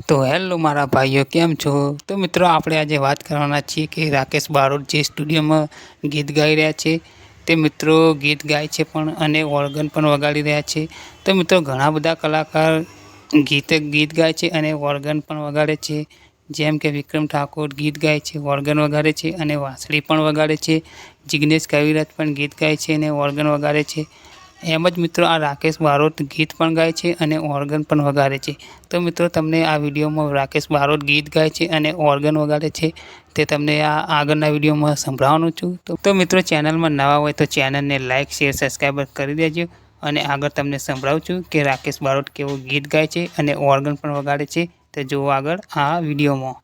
તો હેલો મારા ભાઈઓ, કેમ છો? તો મિત્રો, આપણે આજે વાત કરવાના છીએ કે રાકેશ બારોટ જે સ્ટુડિયોમાં ગીત ગાઈ રહ્યા છે, તે મિત્રો ગીત ગાય છે પણ અને ઓર્ગન પણ વગાડી રહ્યા છે. તો મિત્રો, ઘણા બધા કલાકાર ગીત ગીત ગાય છે અને ઓર્ગન પણ વગાડે છે. જેમ કે વિક્રમ ઠાકોર ગીત ગાય છે ઓર્ગન વગાડે છે અને વાંસળી પણ વગાડે છે. જિગ્નેશ કવિરાજ પણ ગીત ગાય છે અને ઓર્ગન વગાડે છે. એમ જ મિત્રો આ રાકેશ બારોટ ગીત પણ ગાય છે અને ઓર્ગન પણ વગાડે છે. તો મિત્રો તમને આ વિડીયોમાં રાકેશ બારોટ ગીત ગાય છે અને ઓર્ગન વગાડે છે તે તમને આ આગળના વિડીયોમાં સંભળાવવાનું છું. તો મિત્રો ચેનલમાં નવા હોય તો ચેનલને લાઇક શેર સબસ્ક્રાઈબ કરી દેજો અને આગળ તમને સંભળાવું છું કે રાકેશ બારોટ કેવું ગીત ગાય છે અને ઓર્ગન પણ વગાડે છે. તો જુઓ આગળ આ વિડીયોમાં.